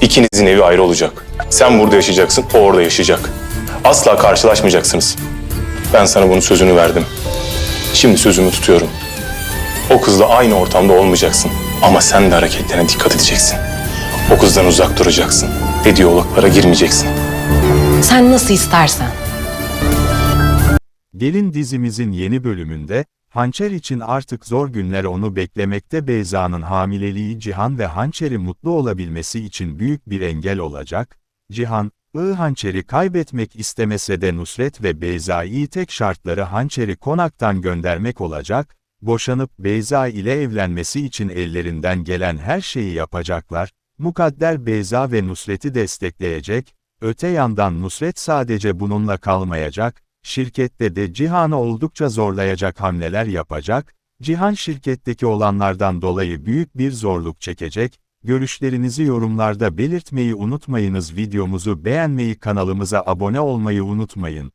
İkinizin evi ayrı olacak. Sen burada yaşayacaksın, o orada yaşayacak. Asla karşılaşmayacaksınız. Ben sana bunun sözünü verdim. Şimdi sözümü tutuyorum. O kızla aynı ortamda olmayacaksın. Ama sen de hareketlerine dikkat edeceksin. O kızdan uzak duracaksın. Ve diyaloglara girmeyeceksin. Sen nasıl istersen. Gelin dizimizin yeni bölümünde, Hançer için artık zor günler onu beklemekte Beyza'nın hamileliği Cihan ve Hançer'i mutlu olabilmesi için büyük bir engel olacak. Cihan, I Hançer'i kaybetmek istemese de Nusret ve Beyza'yı tek şartları Hançer'i konaktan göndermek olacak, boşanıp Beyza ile evlenmesi için ellerinden gelen her şeyi yapacaklar, Mukadder Beyza ve Nusret'i destekleyecek, öte yandan Nusret sadece bununla kalmayacak, şirkette de Cihan'ı oldukça zorlayacak hamleler yapacak, Cihan şirketteki olanlardan dolayı büyük bir zorluk çekecek, görüşlerinizi yorumlarda belirtmeyi unutmayınız videomuzu beğenmeyi kanalımıza abone olmayı unutmayın.